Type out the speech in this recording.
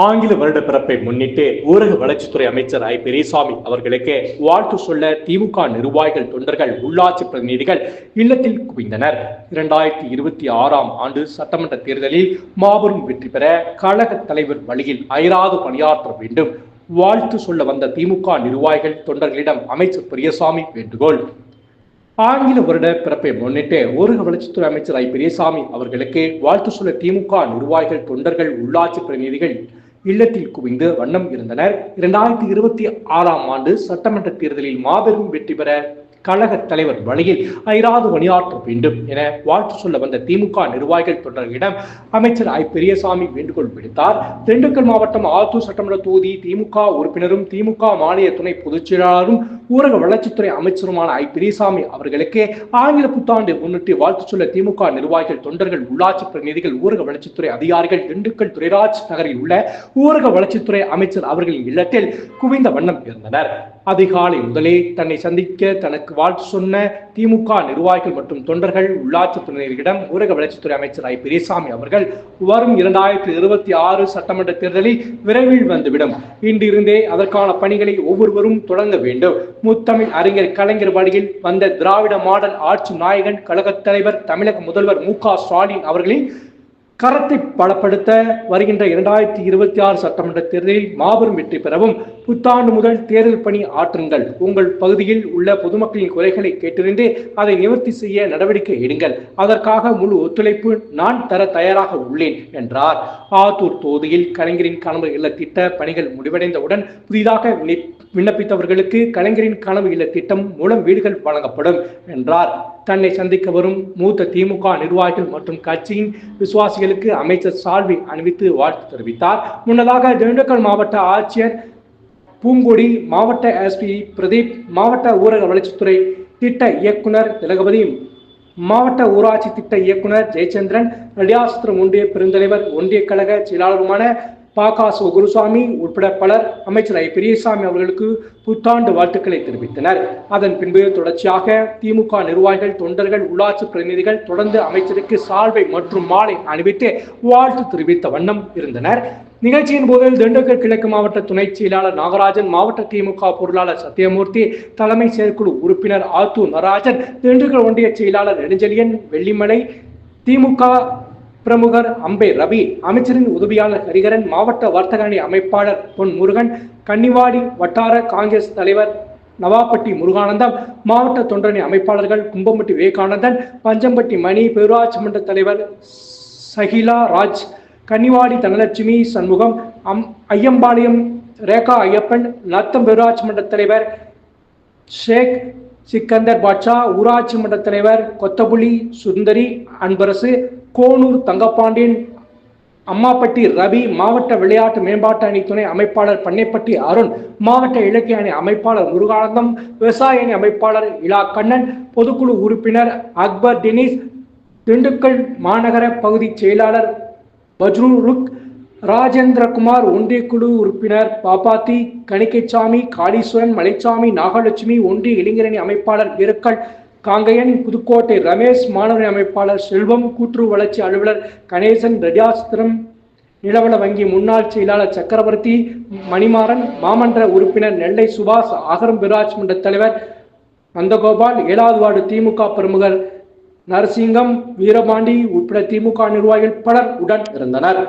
ஆங்கில வருட பிறப்பை முன்னிட்டு ஊரக வளர்ச்சித்துறை அமைச்சர் ஐ. பெரியசாமி அவர்களுக்கு வாழ்த்து சொல்ல திமுக நிர்வாகிகள் தொண்டர்கள் உள்ளாட்சி பிரதிநிதிகள் இல்லத்தில் குவிந்தனர். இரண்டாயிரத்தி இருபத்தி ஆறாம் ஆண்டு சட்டமன்ற தேர்தலில் மாபெரும் வெற்றி பெற கழக தலைவர் வழியில் அயராது பணியாற்ற வேண்டும். வாழ்த்து சொல்ல வந்த திமுக நிர்வாகிகள் தொண்டர்களிடம் அமைச்சர் பெரியசாமி வேண்டுகோள். ஆங்கில வருட பிறப்பை முன்னிட்டு ஊரக வளர்ச்சித்துறை அமைச்சர் ஐ. பெரியசாமி அவர்களுக்கு வாழ்த்து சொல்ல திமுக நிர்வாகிகள் தொண்டர்கள் உள்ளாட்சி பிரதிநிதிகள் இல்லத்தில் குவிந்து வண்ணம் இருந்தனர். இரண்டாயிரத்தி இருபத்தி ஆறாம் ஆண்டு சட்டமன்ற தேர்தலில் மாபெரும் வெற்றி பெற கழக தலைவர் வழியில் ஐராது பணியாற்ற வேண்டும் என வாழ்த்து சொல்ல வந்த திமுக நிர்வாகிகள் தொண்டர்களிடம் அமைச்சர் ஐ. பெரியசாமி வேண்டுகோள் விடுத்தார். திண்டுக்கல் மாவட்டம் ஆத்தூர் சட்டமன்ற தொகுதி திமுக உறுப்பினரும் திமுக மாநில துணை பொதுச் செயலாளரும் ஊரக வளர்ச்சித்துறை அமைச்சருமான ஐ. பெரியசாமி அவர்களுக்கு ஆங்கில புத்தாண்டு முன்னிட்டு வாழ்த்து சொல்ல திமுக நிர்வாகிகள் தொண்டர்கள் உள்ளாட்சி பிரதிநிதிகள் ஊரக வளர்ச்சித்துறை அதிகாரிகள் திண்டுக்கல் துரைராஜ் நகரில் உள்ள ஊரக வளர்ச்சித்துறை அமைச்சர் அவர்களின் இல்லத்தில் குவிந்த வண்ணம் இருந்தனர். அதிகாலை முதலே தன்னை சந்திக்க தனக்கு வாழ்த்து சொன்ன திமுக நிர்வாகிகள் மற்றும் தொண்டர்கள் உள்ளாட்சி பிரதிநிதிகளிடம் ஊரக வளர்ச்சித்துறை அமைச்சர் ஐ. பெரியசாமி அவர்கள் வரும் இரண்டாயிரத்தி இருபத்தி ஆறு சட்டமன்ற தேர்தலில் விரைவில் வந்துவிடும். இன்றிருந்தே அதற்கான பணிகளை ஒவ்வொருவரும் தொடங்க வேண்டும். முத்தமிழ் அறிஞர் கலைஞர் வழியில் வந்த திராவிட மாடல் ஆட்சி நாயகன் கழகத் தலைவர் தமிழக முதல்வர் மு க ஸ்டாலின் அவர்களின் கரத்தை பலப்படுத்த வருகின்ற இரண்டாயிரத்தி இருபத்தி ஆறு சட்டமன்ற தேர்தலில் மாபெரும் வெற்றி பெறவும் புத்தாண்டு முதல் தேர்தல் பணி ஆற்றுங்கள். உங்கள் பகுதியில் உள்ள பொதுமக்களின் குறைகளை கேட்டறிந்து அதை நிவர்த்தி செய்ய நடவடிக்கை எடுங்கள். அதற்காக முழு ஒத்துழைப்பு நான் தர தயாராக உள்ளேன் என்றார். ஆத்தூர் தொகுதியில் கலைஞரின் கனவு இல்ல திட்ட பணிகள் முடிவடைந்தவுடன் புதிதாக விண்ணப்பித்தவர்களுக்கு கலைஞரின் கனவு இல்ல திட்டம் மூலம் வீடுகள் வழங்கப்படும் என்றார். தன்னை சந்திக்க வரும் மூத்த திமுக நிர்வாகிகள் மற்றும் கட்சியின் விசுவாசிகளுக்கு அமைச்சர் சால்வி அணிவித்து வாழ்த்து தெரிவித்தார். முன்னதாக திண்டுக்கல் மாவட்ட ஆட்சியர் பூங்கொடி மாவட்ட எஸ்பி பிரதீப் மாவட்ட ஊரக வளர்ச்சித்துறை திட்ட இயக்குனர் திலகபதி மாவட்ட ஊராட்சி திட்ட இயக்குனர் ஜெயச்சந்திரன் ரெடியாஸ்திரம் ஒன்றிய பெருந்தலைவர் ஒன்றிய கழக செயலாளருமான பாகாசு குருசாமி உட்பட பலர் அமைச்சர் ஐ. பெரியசாமி அவர்களுக்கு புத்தாண்டு வாழ்த்துக்களை தெரிவித்தனர். அதன் பின்பு தொடர்ச்சியாக திமுக நிர்வாகிகள் தொண்டர்கள் உள்ளாட்சி பிரதிநிதிகள் தொடர்ந்து அமைச்சருக்கு சால்வை மற்றும் மாலை அணிவித்து வாழ்த்து தெரிவித்த வண்ணம் இருந்தனர். நிகழ்ச்சியின் போது திண்டுக்கல் கிழக்கு மாவட்ட துணை செயலாளர் நாகராஜன் மாவட்ட திமுக பொருளாளர் சத்யமூர்த்தி தலைமை செயற்குழு உறுப்பினர் ஆத்தூர் நடராஜன் திண்டுக்கல் ஒன்றிய செயலாளர் நெடுஞ்செழியன் வெள்ளிமலை திமுக பிரமுகர் அம்பே ரவி அமைச்சரின் உதவியாளர் ஹரிகரன் மாவட்ட வர்த்தக அணி அமைப்பாளர் பொன் முருகன் கன்னிவாடி வட்டார காங்கிரஸ் தலைவர் நவாப்பட்டி முருகானந்தம் மாவட்ட தொண்டரணி அமைப்பாளர்கள் கும்பம்பட்டி விவேகானந்தன் பஞ்சம்பட்டி மணி பேரூராட்சி மன்ற தலைவர் சகிலா ராஜ் கன்னிவாடி தனலட்சுமி சண்முகம் அம் ஐயம்பாளையம் ரேகா ஐயப்பன் நத்தம் பேரூராட்சி மன்ற தலைவர் ஷேக் சிக்கந்தர் பாட்ஷா ஊராட்சி மன்ற தலைவர் கொத்தபுலி சுந்தரி அன்பரசு கோனூர் தங்கப்பாண்டியன் அம்மாப்பட்டி ரவி மாவட்ட விளையாட்டு மேம்பாட்டு அணி துணை அமைப்பாளர் பண்ணைப்பட்டி அருண் மாவட்ட இலக்கிய அணி அமைப்பாளர் முருகானந்தம் விவசாய அணி அமைப்பாளர் இலா கண்ணன் பொதுக்குழு உறுப்பினர் அக்பர் டெனிஸ் திண்டுக்கல் மாநகர பகுதி செயலாளர் பஜ்ருருக் ராஜேந்திரகுமார் ஒன்றிய குழு உறுப்பினர் பாப்பாத்தி கணிக்கைச்சாமி காளீஸ்வரன் மலைச்சாமி நாகலட்சுமி ஒன்றிய இளைஞரணி அமைப்பாளர் வீரக்கல் காங்கையன் புதுக்கோட்டை ரமேஷ் மாணவரணி அமைப்பாளர் செல்வம் கூட்டுறவு வளர்ச்சி அலுவலர் கணேசன் ரஜாஸ்திரம் நிலவள வங்கி முன்னாள் செயலாளர் சக்கரவர்த்தி மணிமாறன் மாமன்ற உறுப்பினர் நெல்லை சுபாஷ் அகரம் பிராஜ் மன்ற தலைவர் நந்தகோபால் ஏழாவது வார்டு திமுக பிரமுகர் நரசிங்கம் வீரபாண்டி உட்பட திமுக நிர்வாகிகள் பலர் உடன் இருந்தனர்.